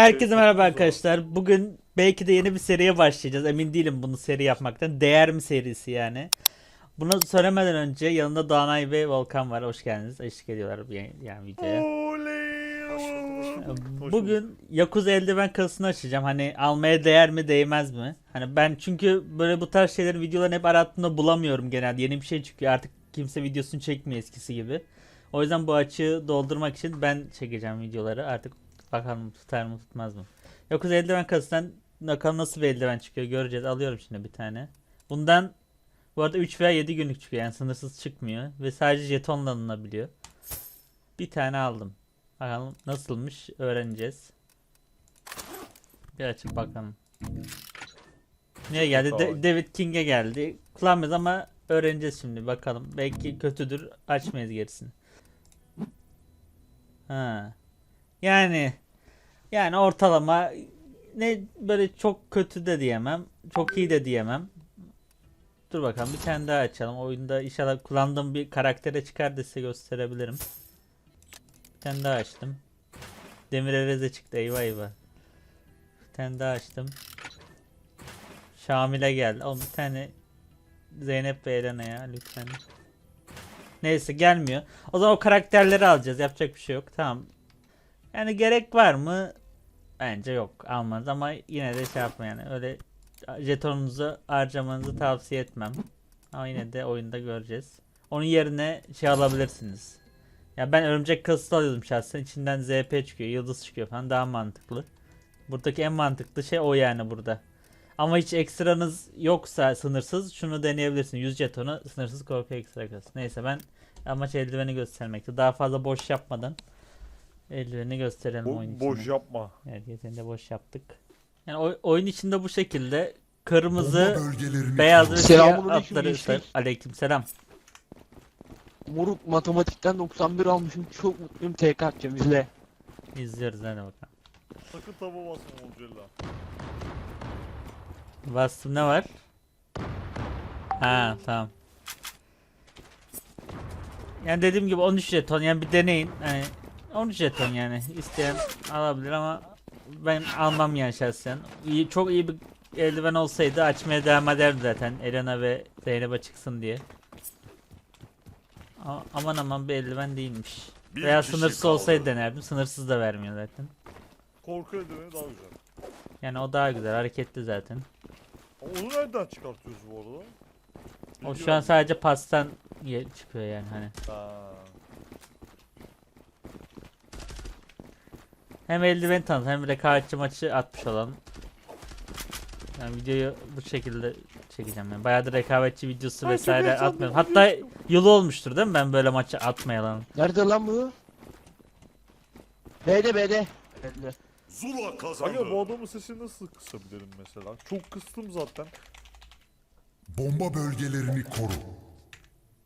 Herkese merhaba arkadaşlar. Bugün belki de yeni bir seriye başlayacağız. Emin değilim bunu seri yapmaktan. Değer mi serisi yani. Bunu söylemeden önce yanında Doğanay ve Volkan var. Hoş geldiniz. Eşlik ediyorlar bir- yani videoya. Bugün Yakuza eldiven kasasını açacağım. Hani almaya değer mi değmez mi? Hani ben çünkü böyle bu tarz şeyleri videoların hep arattığımda bulamıyorum genelde. Yeni bir şey çıkıyor. Artık kimse videosunu çekmiyor eskisi gibi. O yüzden bu açığı doldurmak için ben çekeceğim videoları. Artık bakalım tutar mı tutmaz mı? Yakuza eldiven kasasından bakalım nasıl bir eldiven çıkıyor göreceğiz. Alıyorum şimdi bir tane. Bundan bu arada 3 veya 7 günlük çıkıyor. Yani sınırsız çıkmıyor. Ve sadece jetonla alınabiliyor. Bir tane aldım. Bakalım nasılmış öğreneceğiz. Bir açıp bakalım. Niye geldi? De-. David King'e geldi. Kullanmıyoruz ama öğreneceğiz şimdi bakalım. Belki kötüdür. Açmayız gerisini. Ha. Yani yani ortalama ne böyle çok kötü de diyemem. Çok iyi de diyemem. Dur bakalım bir tane daha açalım. Oyunda inşallah kullandığım bir karaktere çıkar da size gösterebilirim. Bir tane daha açtım. Demir Ereze çıktı eyvah eyvah. Bir tane daha açtım. Şamil'e geldi. Oğlum bir tane Zeynep ve Elena ya lütfen. Neyse gelmiyor. O zaman o karakterleri alacağız. Yapacak bir şey yok. Tamam. Yani gerek var mı? Bence yok. Almanız ama yine de şey yapma yani. Öyle jetonunuzu harcamanızı tavsiye etmem. Ama yine de oyunda göreceğiz. Onun yerine şey alabilirsiniz. Ya ben örümcek kasası alıyordum şahsen. İçinden ZP çıkıyor, yıldız çıkıyor falan daha mantıklı. Buradaki en mantıklı şey o yani burada. Ama hiç ekstranız yoksa sınırsız şunu deneyebilirsin. 100 jetonu sınırsız korku ekstra kas. Neyse ben amaç eldiveni göstermekti. Daha fazla boş yapmadan eldiveni gösterelim oyun Bo- boş içinde. yapma. Evet yeterince boş yaptık. Yani oy- oyun içinde bu şekilde kırmızı, Bomba bölgelerini beyaz ve koru. siyah Selamünaleyküm atları gençler. Aleyküm selam. Moruk matematikten 91 almışım. Çok mutluyum. TK atacağım izle. İzliyoruz hadi bakalım. Sakın tava basma Olcella. Bastım ne var? Ha tamam. Yani dediğim gibi 13 jeton yani bir deneyin. Hani 13 jeton yani isteyen alabilir ama ben almam yani şahsen. İyi, çok iyi bir eldiven olsaydı açmaya devam ederdim zaten Elena ve Zeynep'e çıksın diye. A- aman aman bir eldiven değilmiş. Bir Veya sınırsız kaldı. olsaydı denerdim. Sınırsız da vermiyor zaten. Korku eldiveni daha güzel. Yani o daha güzel hareketli zaten. Onu nereden çıkartıyoruz bu arada? O Bilgi şu an sadece pastan çıkıyor yani hani. Ha. Hem eldiven tanıt hem rekabetçi maçı atmış olan. Yani videoyu bu şekilde çekeceğim yani. Bayağıdır rekabetçi videosu Ay, vesaire atmıyorum. Hatta yılı olmuştur değil mi ben böyle maçı atmayalan. Nerede lan bu? B'de B'de. B'de. Zula kazandı. Aga bu adamın sesini nasıl kısabilirim mesela? Çok kıstım zaten. Bomba bölgelerini koru.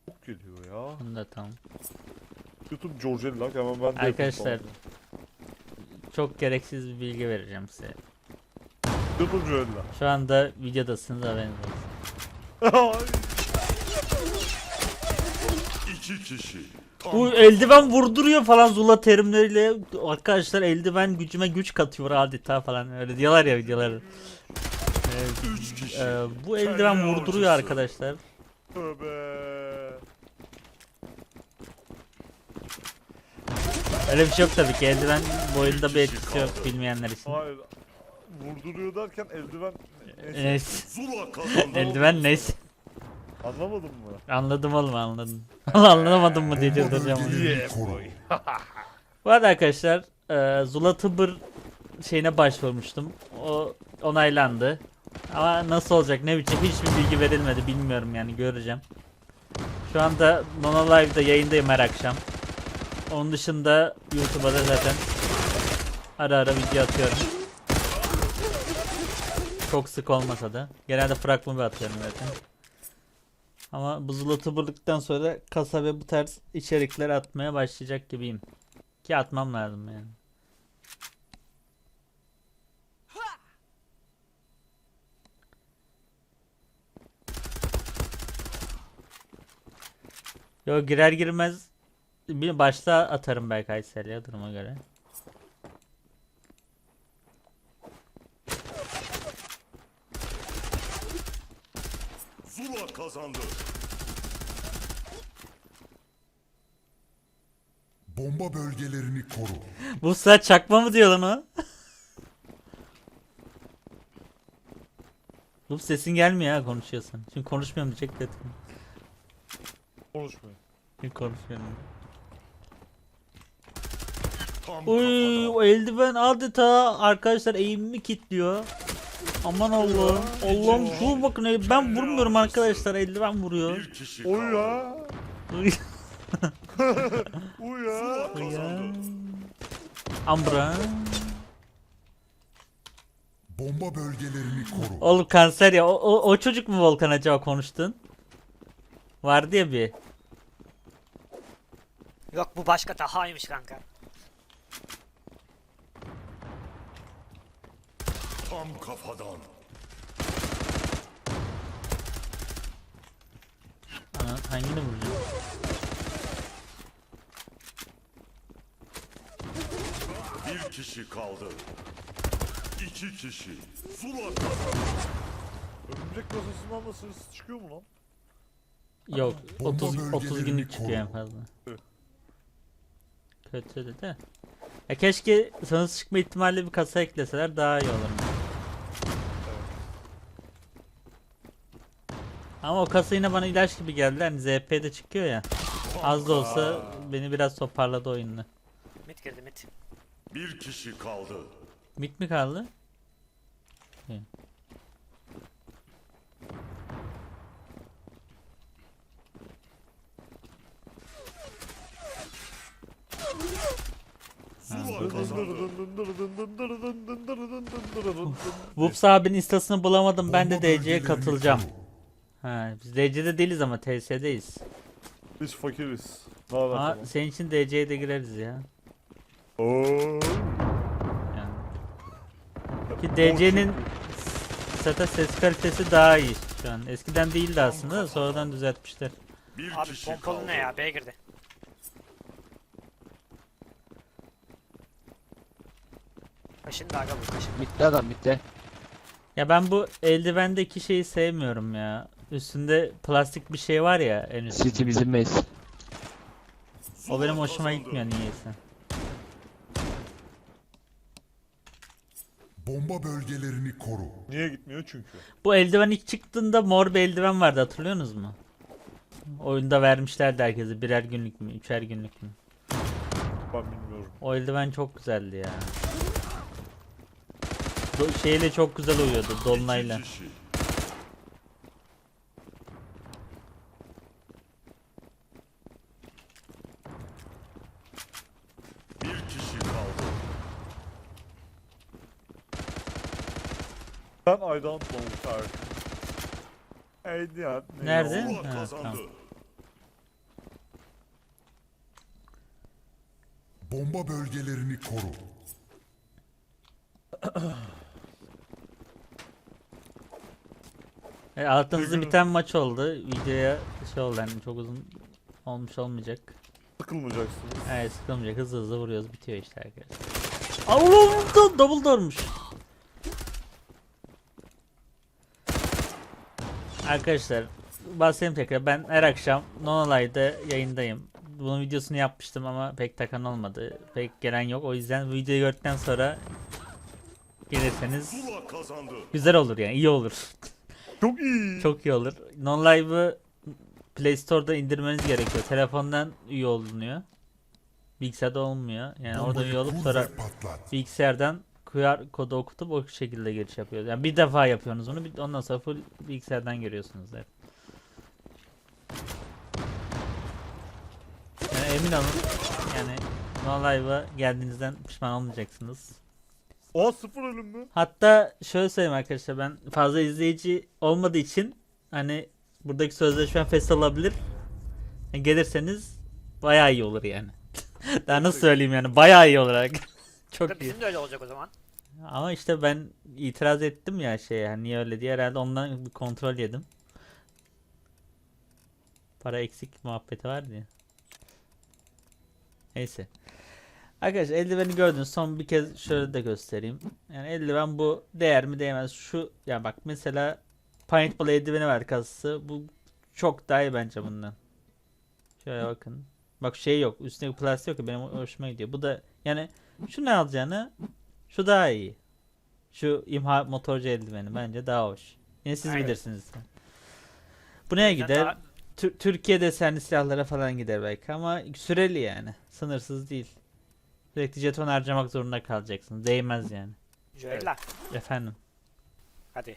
Çok geliyor ya. Bunu da tamam. YouTube Georgella hemen ben de Arkadaşlar. Çok gereksiz bir bilgi vereceğim size. YouTube Georgella. Şu anda videodasınız haberiniz olsun. İki kişi. Bu eldiven vurduruyor falan Zula terimleriyle arkadaşlar eldiven gücüme güç katıyor adeta falan öyle diyorlar ya videoları. Ee, e, bu eldiven vurduruyor arkadaşlar. Tövbe. Öyle bir şey yok tabii ki eldiven bu oyunda bir etkisi yok bilmeyenler için. Hayır. Vurduruyor derken eldiven... Neyse. Zula kazandı. Eldiven neyse. Anlamadın mı? Anladım oğlum anladım. Anlamadım mı diye Bomba çıldıracağım. onu. bölgelerini koru. Bu arada arkadaşlar e, Zula Tıbır şeyine başvurmuştum. O onaylandı. Ama nasıl olacak ne biçim hiçbir bilgi verilmedi bilmiyorum yani göreceğim. Şu anda Nono Live'da yayındayım her akşam. Onun dışında YouTube'a da zaten ara ara video atıyorum. Çok sık olmasa da. Genelde fragman atıyorum zaten. Ama bu Tıbırlıktan sonra kasa ve bu tarz içerikler atmaya başlayacak gibiyim. Ki atmam lazım yani. Yo girer girmez bir başta atarım belki Aysel'e duruma göre. Zula kazandı. Bomba bölgelerini koru. Bu sıra çakma mı diyor lan o? Bu sesin gelmiyor ha konuşuyorsan. Şimdi konuşmuyorum diyecek dedim. Konuşmuyor. Şimdi konuşmuyorum. Uy o eldiven adeta arkadaşlar eğimimi kilitliyor. Aman Allah'ım. Allah'ım şu bakın ben vurmuyorum arkadaşlar eldiven vuruyor. Oy ya. Uy. Uy ya. Zula ya. kazandı. Ambra. Bomba bölgelerini koru. Oğlum kanser ya. O, o, o çocuk mu Volkan acaba konuştun? Vardı ya bir. Yok bu başka Taha'ymış kanka. Tam kafadan. Ana, hangini vuracağım? Bir kişi kaldı. İki kişi. Zula kazandı. Örümcek kasasından da ses çıkıyor mu lan? Yok. Bomba 30 30 bölgelerini günlük çıkıyor en koru. fazla. Evet. Kötü de. Ya keşke sonuç çıkma ihtimali bir kasa ekleseler daha iyi olur. Ama o kasa yine bana ilaç gibi geldi. Hani ZP'de çıkıyor ya. Az da olsa beni biraz toparladı oyunla. Mid girdi mid. Bir kişi kaldı. Mit mi kaldı? Kazandı. Vups abinin instasını bulamadım. Ben de DC'ye katılacağım. Ha, biz DC'de değiliz ama TS'deyiz. Biz fakiriz. Ne haber Ama tamam. senin için DC'ye de gireriz ya. Oo. Yani. Ki DC'nin zaten ses kalitesi daha iyi şu an. Eskiden değildi aslında da sonradan düzeltmişler. Bir Abi kişi pompalı kaldı. ne ya? B girdi. Kaşın da aga bu kaşın. Bitti adam bitti. Ya ben bu eldivendeki şeyi sevmiyorum ya. Üstünde plastik bir şey var ya en üstünde. City bizim mes. O benim hoşuma gitmiyor niyeyse. Bomba bölgelerini koru. Niye gitmiyor çünkü? Bu eldiven ilk çıktığında mor bir eldiven vardı hatırlıyorsunuz mu? Oyunda vermişlerdi herkese birer günlük mü, üçer günlük mü? Ben bilmiyorum. O eldiven çok güzeldi ya. Do- şeyle çok güzel uyuyordu dolunayla. İki kişi. Ben I don't know Tarık. Ne Nerede? Ha, tamam. Bomba bölgelerini koru. E, altın hızlı biten maç oldu. Videoya şey oldu yani çok uzun olmuş olmayacak. Sıkılmayacaksınız. Evet sıkılmayacak hızlı hızlı vuruyoruz bitiyor işte arkadaşlar. Allah'ım double doormuş. Arkadaşlar bahsedeyim tekrar ben her akşam Nonalay'da yayındayım. Bunun videosunu yapmıştım ama pek takan olmadı. Pek gelen yok. O yüzden bu videoyu gördükten sonra gelirseniz güzel olur yani iyi olur. Çok iyi. Çok iyi olur. Non-Live'ı Play Store'da indirmeniz gerekiyor. Telefondan üye olunuyor. Bilgisayarda olmuyor. Yani orada Bombayı üye olup sonra patlat. bilgisayardan QR kodu okutup o şekilde giriş yapıyoruz. Yani bir defa yapıyorsunuz onu. bir- Ondan sonra full bilgisayardan giriyorsunuz hep. Yani emin olun yani Non-Live'a geldiğinizden pişman olmayacaksınız. Aa sıfır ölüm mü? Hatta şöyle söyleyeyim arkadaşlar ben fazla izleyici olmadığı için hani buradaki sözleşme fesal olabilir. Yani gelirseniz bayağı iyi olur yani. Daha nasıl söyleyeyim yani bayağı iyi olarak. Çok iyi. bizim de öyle olacak o zaman. Ama işte ben itiraz ettim ya şey yani niye öyle diye herhalde ondan bir kontrol yedim. Para eksik muhabbeti var diye. Neyse. Arkadaşlar eldiveni gördünüz. Son bir kez şöyle de göstereyim. Yani eldiven bu değer mi değmez. Şu ya bak mesela Paintball eldiveni var kasası. Bu çok daha iyi bence bundan. Şöyle bakın. Bak şey yok. Üstündeki plastik yok benim hoşuma gidiyor. Bu da yani şu ne alacağını şu daha iyi. Şu imha motorcu eldiveni bence daha hoş. Yine siz Aynen. bilirsiniz. Bu neye gider? daha- Tür- Türkiye desenli silahlara falan gider belki ama süreli yani. Sınırsız değil. Sürekli jeton harcamak zorunda kalacaksın. Değmez yani. Joella. Efendim. Hadi.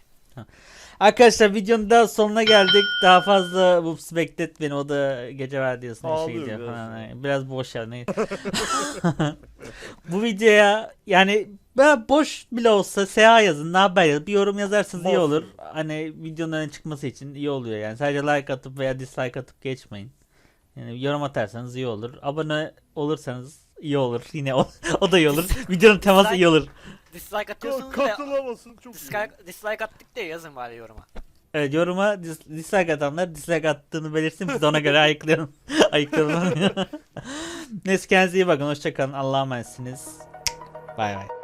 Arkadaşlar videonun daha sonuna geldik. Daha fazla Whoops beklet beni. O da gece vardiyasına işe Ağlıyor gidiyor biraz falan. Biraz boş ya. ne- Bu videoya yani ben boş bile olsa SEA yazın. Ne haber yazın. Bir yorum yazarsanız iyi olur. Hani videonun öne çıkması için iyi oluyor yani. Sadece like atıp veya dislike atıp geçmeyin. Yani yorum atarsanız iyi olur. Abone olursanız iyi olur. Yine o, o da iyi olur. Videonun teması iyi olur. Dislike atıyorsunuz da katılamasın çok iyi. dislike, dislike attık diye yazın bari yoruma. Evet yoruma dis- dislike atanlar dislike attığını belirsin biz de ona göre ayıklayalım. ayıklayalım. Neyse kendinize iyi bakın. Hoşçakalın. Allah'a emanetsiniz. Bay bay.